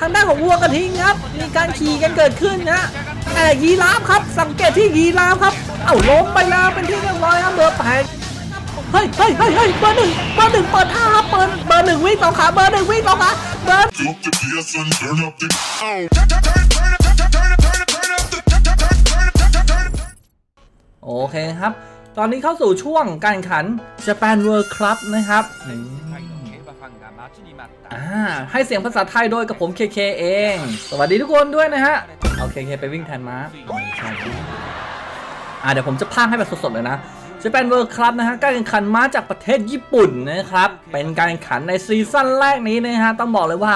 ทางด้านของวัวกระทิงครับ มีการขี่กันเกิดขึ้นนะแต่ยีราฟครับ สังเกตที่ยีราฟครับ เอ้าล้มไปแล้วเป็นที่เรียบร้อยครับเบอร์แปดเฮ้ยเฮ้ยเฮ้ยเฮ้ยเบอร์หนึ่งเบอร์หนึ่งเปิดท่าครับเปิดเบอร์หนึ่งวิ่งสองขาเบอร์หนึ่งวิ่งสองขาเบอร์โอเคครับ ตอนนี้เข้าสู่ช่วงการขัน Japan World Club นะครับ ให้เสียงภาษาไทยโดยกับผมเคเคเอง สวัสดีทุกคนด้วยนะฮะ เอาเคเคไปวิ่งแทนมาอ่าเดี๋ยวผมจะพากให้แบบสดๆเลยนะจะเป็นเวิร์คลับนะฮะการแข่งขันม้าจากประเทศญี่ปุ่นนะครับ เป็นการแข่งขันในซีซั่นแรกนี้นะฮะ ต้องบอกเลยว่า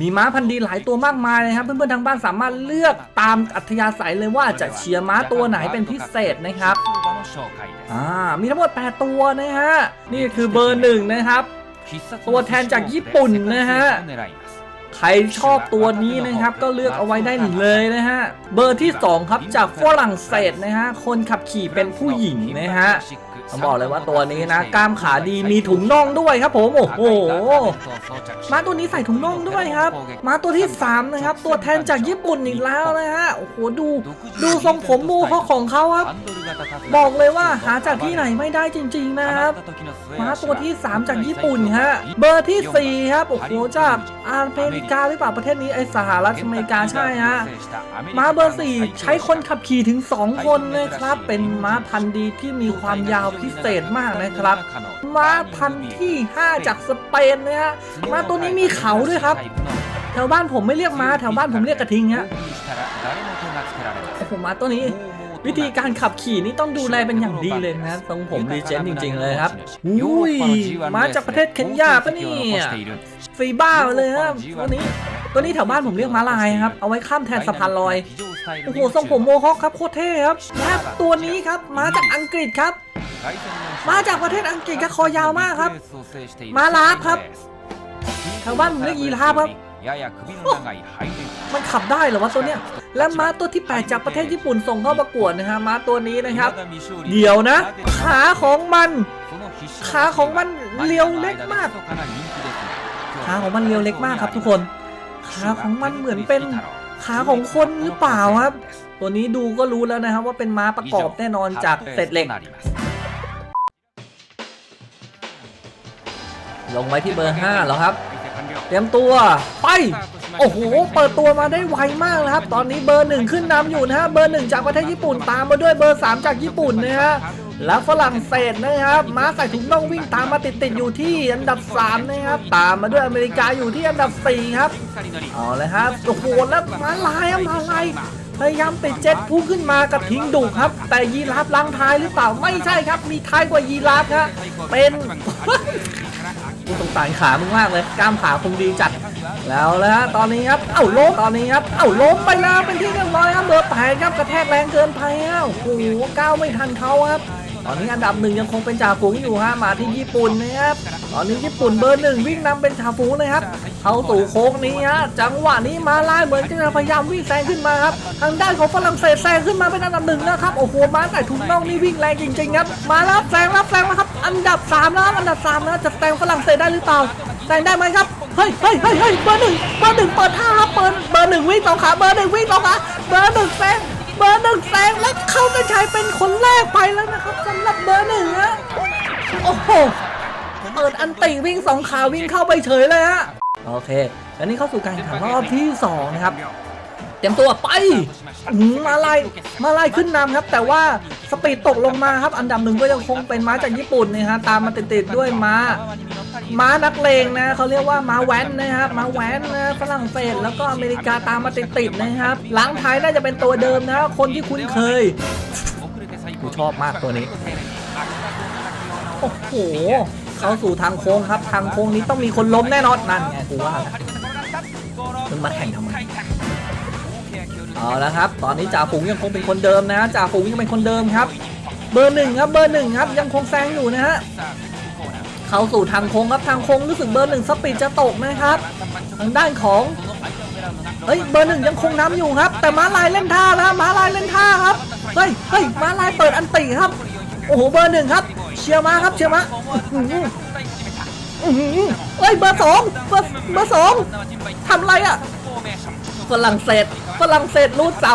มีม้าพันธุ์ดีหลายตัวมากมายนะครับ เพื่อนๆทางบ้านสามารถเลือกตามอัธยาศัยเลยว่าจะเชียร์ม้าตัวไหนเป็นพิเศษนะครับ อ่า มีทั้งหมด 8 ตัวนะฮะ นี่คือเบอร์หนึ่งนะครับ ตัวแทนจากญี่ปุ่นนะฮะใครชอบตัวนี้นะครับก็เลือกเอาไว้ได้เลยนะฮะ เบอร์ที่ 2 ครับจากฝรั่งเศสนะฮะ คนขับขี่เป็นผู้หญิงนะฮะ ต้องบอกเลยว่าตัวนี้นะกล้ามขาดีมีถุงน่องด้วยครับผมโอ้โหม้าตัวนี้ใส่ถุงน่องด้วยครับม้าตัวที่ 3 นะครับ ตัวแทนจากญี่ปุ่นอีกแล้วนะฮะโอ้โหดูดูทรงผมมูเขาของเขาครับ บอกเลยว่าหาจากที่ไหนไม่ได้จริง ๆนะครับม้าตัวที่ 3 จากญี่ปุ่นฮะเบอร์ทีสี่ 4 ครับโอ้โหจากอเมริกาหรือเปล่าประเทศนี้ไอสหรัฐอเมริกาใช่ฮะม้าเบอร์ 4 ใช้คนขับขี่ถึง 2 คนนะครับเป็นม้าพันธุ์ดีที่มีความยาวพิเศษมากนะครับ ม้าพันธุ์ที่ 5 จากสเปนนะฮะม้าตัวนี้มีเขาด้วยครับ แถวบ้านผมไม่เรียกม้าแถวบ้านผมเรียกกระทิงฮะโอ้โหม้าตัวนี้วิธีการขับขี่นี่ต้องดูแลเป็นอย่างดีเลยนะทรงผมรีเจนจริง ๆ เลยครับอุ้ยมาจากประเทศเคนยาปะเนี่ยฟีบ้ามาเลยครับตัวนี้ ตัวนี้แถวบ้านผมเรียกม้าลายครับ เอาไว้ข้ามแทนสะพานลอย โอ้โหทรงผมโมฮอคครับโคตรเท่ครับและตัวนี้ครับมาจากอังกฤษครับ มาจากประเทศอังกฤษครับคอยาวมากครับม้าลาฟครับแถวบ้านผมเรียกยีราฟครับ มันขับได้เหรอวะตัวเนี้ย และม้าตัวที่8จากประเทศญี่ปุ่นส่งเข้าประกวดนะฮะม้าตัวนี้นะครับ เดี๋ยวนะ ขาของมัน ขาของมันเรียวเล็กมาก ขาของมันเรียวเล็กมากครับทุกคน ขาของมันเหมือนเป็นขาของคนหรือเปล่าครับ ตัวนี้ดูก็รู้แล้วนะครับว่าเป็นม้าประกอบแน่นอนจากเศษเหล็ก ลงไว้ที่เบอร์5แล้วครับ เตรียมตัวไป โอ้โห เปิดตัวมาได้ไวมากนะครับ ตอนนี้เบอร์หนึ่งขึ้นนำอยู่นะฮะ เบอร์หนึ่งจากประเทศญี่ปุ่นตามมาด้วยเบอร์ 3 จากญี่ปุ่นนะฮะ แล้วฝรั่งเศสนะครับ ม้าใส่ถุงน่องวิ่งตามมาติดๆอยู่ที่อันดับ 3 นะครับ ตามมาด้วยอเมริกาอยู่ที่อันดับ 4 ครับ เอาเลยครับ โอ้โห แล้วม้าลายอะม้าลายพยายามติดเจ็ตพุ่งขึ้นมากับทิ้งดุครับ แต่ยีราฟล้างท้ายหรือเปล่าไม่ใช่ครับ มีท้ายกว่ายีราฟครับเป็น กูสงสารขามึงมากเลยกล้ามขาคงดีจัดแล้วนะฮะตอนนี้ครับเอ้าล้มตอนนี้ครับเอ้าล้มไปแล้วเป็นที่เรียบร้อยครับเบอร์แปดครับกระแทกแรงเกินไปอ้าวโอ้โหก้าวไม่ทันเขาครับตอนนี้อันดับหนึ่งยังคงเป็นจ่าฝูงอยู่ฮะมาที่ญี่ปุ่นนะครับตอนนี้ญี่ปุ่นเบอร์หนึ่งวิ่งนำเป็นจ่าฝูงนะครับ เข้าสู่โค้งนี้ฮะจังหวะนี้มาลายเหมือนจะพยายามวิ่งแซงขึ้นมาครับทางด้านของฝรั่งเศสแซงขึ้นมาเป็นอันดับหนึ่งนะครับโอ้โหมาใส่ถุงน่องนี่วิ่งแรงจริงๆครับมาแล้วครับแซงแล้วแซงแล้วครับอันดับสามแล้วอันดับสามแล้วจะแซงฝรั่งเศสได้หรือเปล่าแซงได้ไหมครับเฮ้ยเฮ้ยเฮ้ยเฮ้ยเบอร์หนึ่งเบอร์หนึ่งเปิดท่าครับเบอร์เบอร์หนึ่งวิ่งสองขาเบอร์หนึ่งวิ่งสองขาเบอร์หนึ่งแซงเบอร์หนึ่งแซงแล้วเข้าเส้นชัยเป็นคนแรกไปแล้วนะครับสำหรับเบอร์หนึ่งฮะโอ้โหเปิดอันติวิ่งสองขาวิ่งเข้าไปเฉยเลยฮะ โอเคแล้วนี่เข้าสู่การแข่งขันรอบที่สองนะครับเตรียมตัวไปมาลายมาลายขึ้นนำครับ แต่ว่าสปีดตกลงมาครับ อันดับหนึ่งก็ยังคงเป็นม้าจากญี่ปุ่นนะฮะตามมาติดๆด้วยม้าม้านักเลงนะเขาเรียกว่าม้าแว้นนะครับม้าแว้นนะฝรั่งเศสแล้วก็อเมริกาตามมาติดๆนะครับหลังท้ายน่าจะเป็นตัวเดิมนะคนที่คุ้นเคยกูชอบมากตัวนี้ โอ้โห เข้าสู่ทางโค้งครับ ทางโค้งนี้ต้องมีคนล้มแน่นอนนั่นไงกูว่าแล้วมึงมาแข่งทำไมเอาละครับ ตอนนี้จ่าฝูงยังคงเป็นคนเดิมนะจ่าฝูงยังเป็นคนเดิมครับ เบอร์หนึ่งครับเบอร์หนึ่งครับยังคงแซงอยู่นะฮะเข้าสู่ทางโค้งครับทางโค้งรู้สึกเบอร์หนึ่งสปีดจะตกนะครับทางด้านของเฮ้ยเบอร์หนึ่งยังคงน้ำอยู่ครับ แต่ม้าลายเล่นท่าแล้วม้าลายเล่นท่าครับเฮ้ยเฮ้ยม้าลายเปิดอันติครับ โอ้โหเบอร์หนึ่งครับ เชียร์มาครับเชียร์มาเฮ้ยเบอร์สองเบอร์สองทำไรอะฝรั่งเศสฝรั่งเศสรูดเสา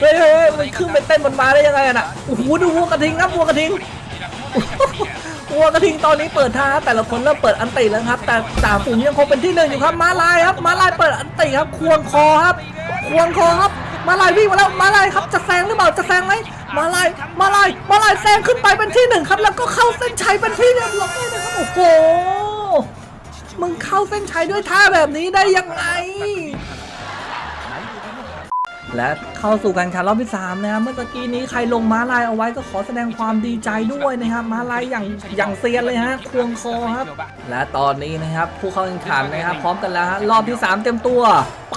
เฮ้ยเฮ้ยมันขึ้นไปเต้นบนมาได้ยังไงน่ะโอ้โหดูวัวกระทิงครับวัวกระทิงวัวกระทิงตอนนี้เปิดท่าแต่ละคนเริ่มเปิดอันตีแล้วครับ แต่จ่าฝูงยังคงเป็นที่หนึ่งอยู่ครับม้าลายครับม้าลายเปิดอันตีครับ ควงคอครับ ควงคอครับ มาลายวิ่งมาแล้วมาลายครับจะแซงหรือเปล่าจะแซงไหมมาลายมาลายมาลายแซงขึ้นไปเป็นที่หนึ่งครับ แล้วก็เข้าเส้นชัยเป็นที่เรียบร้อยนะครับโอ้โหมึงเข้าเส้นชัยด้วยท่าแบบนี้ได้ยังไง และเข้าสู่การแข่งรอบที่3นะครับเมื่อกี้นี้ใครลงม้าลายเอาไว้ก็ขอแสดงความดีใจด้วยนะครับม้าลายอย่างอย่างเซียนเลยฮะควงคอครับ และตอนนี้นะครับผู้เข้าแข่งขันนะครับ พร้อมกันแล้วฮะรอบที่ 3 เต็มตัว ไป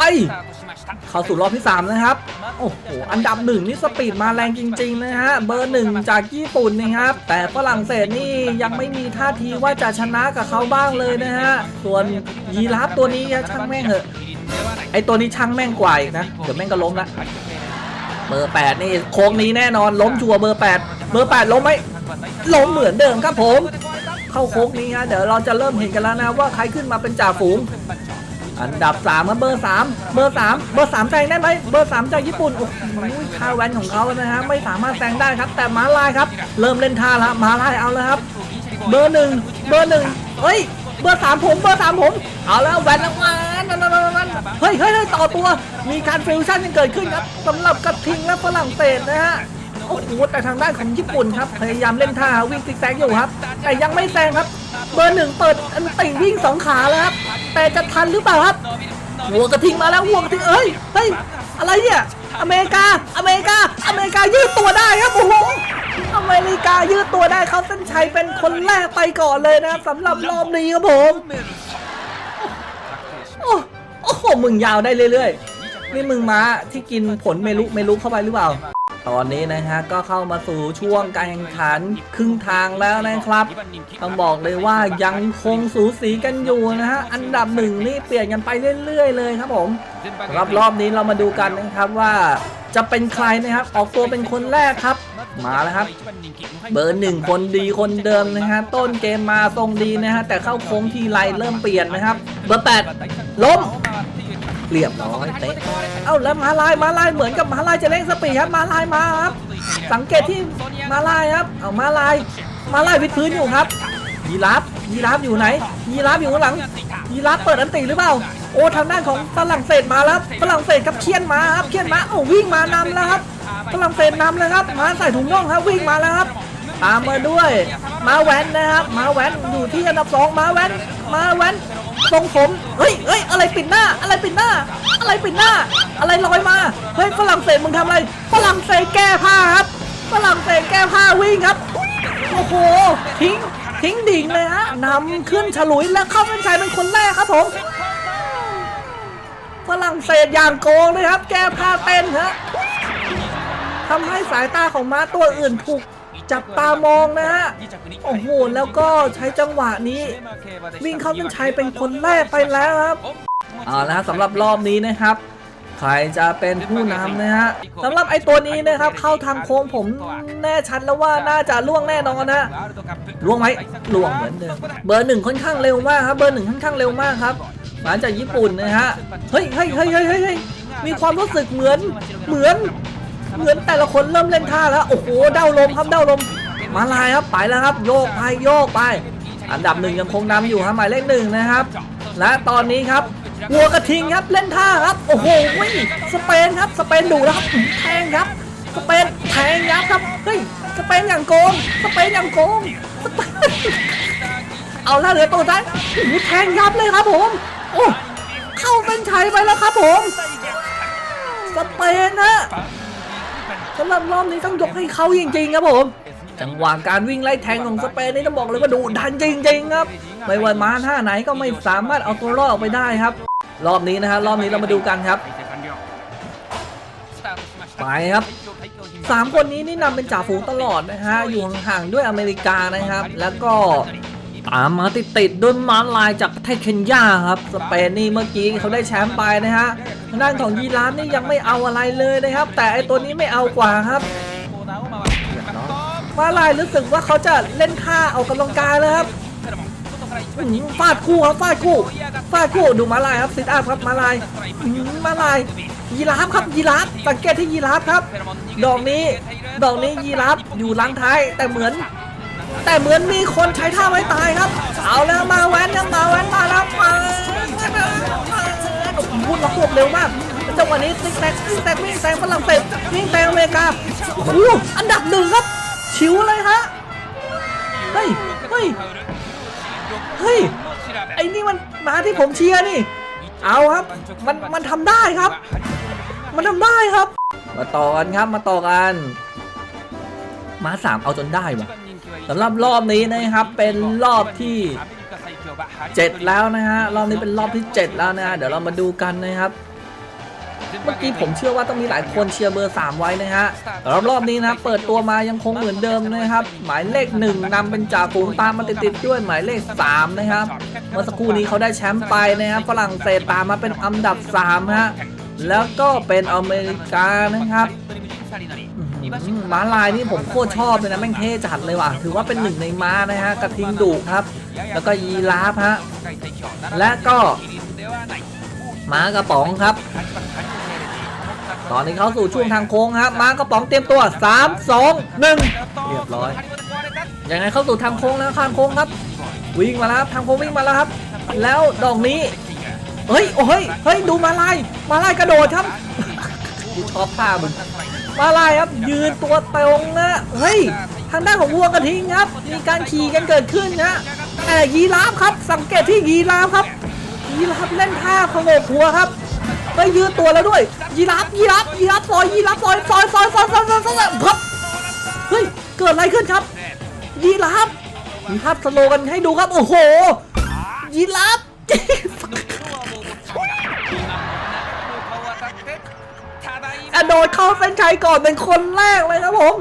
เข้าสู่รอบที่ 3 นะครับ โอ้โห อันดับหนึ่งนี่สปีดมาแรงจริงๆนะฮะ เบอร์หนึ่งจากญี่ปุ่นนะครับ แต่ฝรั่งเศสนี่ยังไม่มีท่าทีว่าจะชนะกับเขาบ้างเลยนะฮะ ส่วนยีราฟตัวนี้ช่างแม่งเหอะ ไอตัวนี้ช่างแม่งกว่าอีกนะ เดี๋ยวแม่งก็ล้มละ เบอร์ 8 นี่โค้งนี้แน่นอนล้มชัวร์เบอร์ 8 เบอร์ 8 ล้มไหมล้มเหมือนเดิมครับผม เข้าโค้งนี้ฮะ เดี๋ยวเราจะเริ่มเห็นกันแล้วนะว่าใครขึ้นมาเป็นจ่าฝูง อันดับ3ครับเบอร์ 3 เบอร์ 3 เบอร์3แซงได้ไหมเบอร์ 3 จากญี่ปุ่น โอ้โหท่าแวนของเขานะฮะไม่สามารถแซงได้ครับ แต่มาลายครับ เริ่มเล่นท่าแล้วมาลายเอาแล้วครับ เบอร์หนึ่งเบอร์หนึ่งเฮ้ยเบอร์สามผมเบอร์สามผม เอาแล้วแหวนรางวัลนั่นนั่นนั่นเฮ้ยเฮ้ยเฮ้ยต่อตัวมีการฟิวชั่นกันเกิดขึ้นครับสำหรับกระทิงและฝรั่งเศสนะฮะโอ้โหแต่ทางด้านของญี่ปุ่นครับ พยายามเล่นท่าวิ่งซิกแซกอยู่ครับ แต่ยังไม่แซงครับ เบอร์หนึ่งเปิดอันติวิ่งสองขาแล้วครับ แต่จะทันหรือเปล่าครับวัวกระทิงมาแล้ววัวกระทิงเอ้ยเฮ้ยอะไรเนี่ยอเมริกาอเมริกาอเมริกายืดตัวได้ครับโอ้โหอเมริกายืดตัวได้เขาเส้นชัยเป็นคนแรกไปก่อนเลยนะครับสำหรับรอบนี้ครับผมโอ้โอ้โหมึงยาวได้เรื่อยๆนี่มึงม้าที่กินผลเมลุเมลุเข้าไปหรือเปล่า ตอนนี้นะฮะก็เข้ามาสู่ช่วงการแข่งขันครึ่งทางแล้วนะครับต้องบอกเลยว่ายังคงสูสีกันอยู่นะฮะอันดับหนึ่งนี่เปลี่ยนกันไปเรื่อยๆเลยครับผมรอบรอบนี้เรามาดูกันนะครับว่าจะเป็นใครนะครับออกตัวเป็นคนแรกครับมาแล้วครับ เบอร์หนึ่งคนดีคนเดิมนะฮะต้นเกมมาทรงดีนะฮะแต่เข้าโค้งทีไรเริ่มเปลี่ยนนะครับ เบอร์แปดล้ม เรียบร้อยเตะเอ้าแล้วมาลายมาลายเหมือนกับมาลายจะเร่งสปีดครับมาลายมาครับ สังเกตที่มาลายครับเอามาลายมาลายวิดพื้นอยู่ครับยีราฟยีราฟอยู่ไหนยีราฟอยู่ข้างหลังยีราฟเปิดอันติหรือเปล่าโอ้ทางด้านของฝรั่งเศสมาแล้วฝรั่งเศสครับเคียนมาครับเคียนมาโอ้วิ่งมานำแล้วครับฝรั่งเศสนำเลยครับมาใส่ถุงน่องครับวิ่งมาแล้วครับตามมาด้วย มาแวนนะครับ มาแวนอยู่ที่อันดับสองมาแวนมาแวนทรงผม เฮ้ยเฮ้ยอะไรปิดหน้า อะไรปิดหน้า อะไรปิดหน้า อะไรลอยมา เฮ้ยฝรั่งเศสมึงทำอะไร ฝรั่งเศสแก้ผ้าครับฝรั่งเศสแก้ผ้าวิ่งครับโอ้โหทิ้งทิ้งดิ่งเลยฮะนำขึ้นฉลุยและเข้าเป็นชัยเป็นคนแรกครับผมฝรั่งเศสอย่างโกงเลยครับ แก้ผ้าเต้นฮะทำให้สายตาของม้าตัวอื่นถูก จับตามองนะฮะโอ้โหแล้วก็ใช้จังหวะนี้ วิ่งเข้าเส้นชัยเป็นคนแรกไปแล้วครับเอาละสำหรับรอบนี้นะครับใครจะเป็นผู้นำนะฮะสำหรับไอ้ตัวนี้นะครับ เข้าทางโค้งผมแน่ชัดแล้วว่าน่าจะล่วงแน่นอนนะล่วงไหมล่วงเหมือนเดิมเบอร์หนึ่งค่อนข้างเร็วมากครับเบอร์หนึ่งค่อนข้างเร็วมากครับมาจากญี่ปุ่นนะฮะเฮ้ยเฮ้ยเฮ้ยเฮ้ยเฮ้ยเฮ้ยมีความรู้สึกเหมือนเหมือน เหมือนแต่ละคนเริ่มเล่นท่าแล้ว โอ้โห เด้าลมครับเด้าลม มาลายครับไปแล้วครับ โยกไปโยกไป อันดับหนึ่งยังคงนำอยู่ครับหมายเลขหนึ่งนะครับ และตอนนี้ครับวัวกระทิงครับเล่นท่าครับ โอ้โหสเปนครับสเปนดูแล้วครับแทงครับสเปนแทงยับครับเฮ้ยสเปนอย่างโกงสเปนอย่างโกงเอาละเหลือตัวท้ายโอ้โหแทงยับเลยครับผมโอ้เข้าเส้นชัยไปแล้วครับผมสเปนนะ สำหรับรอบนี้ต้องยกให้เขาจริงๆครับผม จังหวะการวิ่งไล่แทงของสเปนนี่ต้องบอกเลยว่าดุดันจริงๆครับไม่ว่ามาท่าไหนก็ไม่สามารถเอาตัวรอดออกไปได้ครับ รอบนี้นะฮะรอบนี้เรามาดูกันครับไปครับสามคนนี้นี่นำเป็นจ่าฝูงตลอดนะฮะอยู่ห่างๆด้วยอเมริกานะครับ แล้วก็ ตามมาติดๆด้วยมาลายจากประเทศเคนยาครับสเปนนี่เมื่อกี้เขาได้แชมป์ไปนะฮะทางด้านของยีราฟนี่ยังไม่เอาอะไรเลยนะครับ แต่ไอตัวนี้ไม่เอากว่าครับมาลายรู้สึกว่าเขาจะเล่นท่าออกกำลังกายแล้วครับฟาดคู่ครับฟาดคู่ฟาดคู่ดูมาลายครับซิดอัพครับมาลายมาลายยีราฟครับยีราฟสังเกตที่ยีราฟครับ ดอกนี้ ดอกนี้ยีราฟอยู่ลังท้ายแต่เหมือน แต่เหมือนมีคนใช้ท่าไว้ตายครับ เอาแล้วมาแว้นมาแว้นมาแล้วมาโอ้โหล็อกหลบเร็วมากจังหวะนี้ซิกแซกซิกแซกวิ่งแซงฝรั่งเศสวิ่งแซงอเมริกาโอ้โหอันดับหนึ่งครับชิวเลยฮะเฮ้ยเฮ้ยเฮ้ยไอ้นี่มันมาที่ผมเชียร์นี่ เอาครับ มันมันทำได้ครับ มันทำได้ครับ มาต่อกันครับมาต่อกัน มาสามเอาจนได้วะ สำหรับรอบนี้นะครับเป็นรอบที่7แล้วนะฮะรอบนี้เป็นรอบที่7แล้วนะฮะเดี๋ยวเรามาดูกันนะครับเมื่อกี้ผมเชื่อว่าต้องมีหลายคนเชียร์เบอร์ 3 ไว้นะฮะสำหรับรอบนี้นะเปิดตัวมายังคงเหมือนเดิมนะครับ หมายเลข 1นำเป็นจ่าฝูงตามมาติดๆด้วยหมายเลข 3 นะครับ เมื่อสักครู่นี้เขาได้แชมป์ไปนะครับฝรั่งเศสตามมาเป็นอันดับ 3 ฮะ แล้วก็เป็นอเมริกานะครับ อื้ม้าลายนี่ผมโคตรชอบเลยนะแม่งเท่จัดเลยว่ะ ถือว่าเป็นหนึ่งในม้านะฮะกระทิงดุครับ แล้วก็ยีราฟฮะ และก็ม้ากระป๋องครับ ตอนนี้เข้าสู่ช่วงทางโค้งครับม้ากระป๋องเตรียมตัว 3 2 1 เรียบร้อย ยังไงเข้าสู่ทางโค้งแล้วทางโค้งครับ วิ่งมาแล้วทางโค้งวิ่งมาแล้วครับ แล้วดอกนี้ เฮ้ย โอ้เฮ้ยเฮ้ย ดูมาลาย มาลายกระโดดครับกูชอบท่ามึง มาลายครับยืนตัวตรงนะเฮ้ยทางด้านของวัวกระทิงครับ มีการขี่กันเกิดขึ้นนะแต่ยีราฟครับ สังเกตที่ยีราฟครับยีราฟเล่นท่าขงบหัวครับไปยืนตัวแล้วด้วย ยีราฟยีราฟยีราฟซอยยีราฟซอยซอยซอยซอยซอยซอยซอยครับเฮ้ยเกิดอะไรขึ้นครับ ยีราฟมีภาพสโลกันให้ดูครับโอ้โหยีราฟ กระโดดเข้าเส้นชัยก่อนเป็นคนแรกเลยครับผม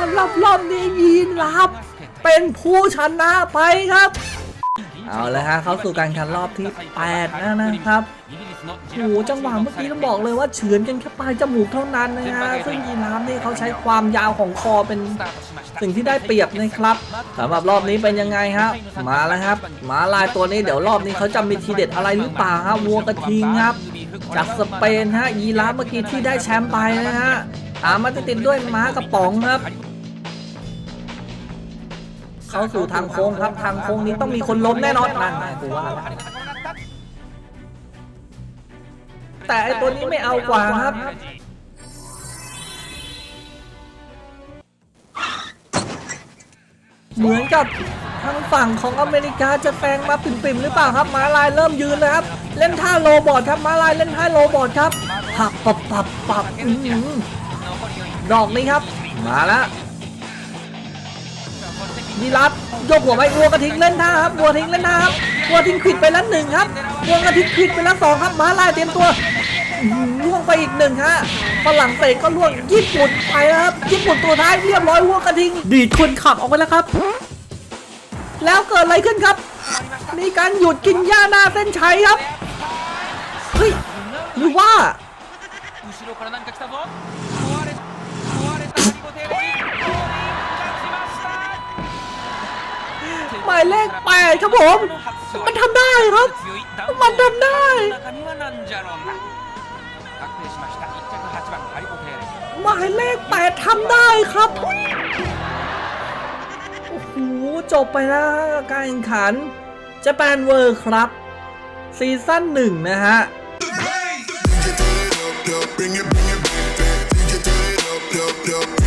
สำหรับรอบนี้ยีนราฟเป็นผู้ชนะไปครับ เอาเลยฮะเข้าสู่การแข่งรอบที่8แล้วนะครับโอ้โหจังหวะเมื่อกี้ต้องบอกเลยว่าเฉือนกันแค่ปลายจมูกเท่านั้นนะฮะซึ่งยีราฟนี่เขาใช้ความยาวของคอเป็นสิ่งที่ได้เปรียบนะครับสำหรับรอบนี้เป็นยังไงฮะมาแล้วครับมาลายตัวนี้เดี๋ยวรอบนี้เขาจะมีทีเด็ดอะไรหรือเปล่าฮะวัวกระทิงครับ จากสเปนฮะยีราฟเมื่อกี้ที่ได้แชมป์ไปนะฮะตามมาติดๆด้วยม้ากระป๋องครับ เข้าสู่ทางโค้งครับทางโค้งนี้ต้องมีคนล้มแน่นอนนั่นไงกูว่าแล้วแต่ไอตัวนี้ไม่เอากว่าครับเหมือนกับ ทางฝั่งของอเมริกาจะแซงมาปิ่มๆหรือเปล่าครับม้าลายเริ่มยืนแล้วครับ เล่นท่าโรบอทครับม้าลายเล่นท่าโรบอทครับปับปับปับปับอื้อหือดอกนี้ครับ มาแล้วยีรัตยกหัวไปวัวกระทิงเล่นท่าครับวัวทิ้งเล่นท่าครับวัวทิ้งขิดไปแล้วหนึ่งครับวัวกระทิงขิดไปแล้วสองครับม้าลายเตรียมตัวล่วงไปอีกหนึ่งฮะฝรั่งเศสก็ล่วงญี่ปุ่นไปแล้วครับญี่ปุ่นตัวท้ายเรียบร้อยวัวกระทิง ดีดคนขับออกไปแล้วครับ แล้วเกิดอะไรขึ้นครับ มีการหยุดกินหญ้าหน้าเส้นชัยครับ เฮ้ย หรือว่า หมายเลขแปดครับผม มันทำได้ครับ มันทำได้หมายเลขแปดทำได้ครับ จบไปแล้วการแข่งขันจะแปนเวอร์ครับ ซีซั่นหนึ่งนะฮะ Bring it, bring it back, back. DJ turn it up, up, up.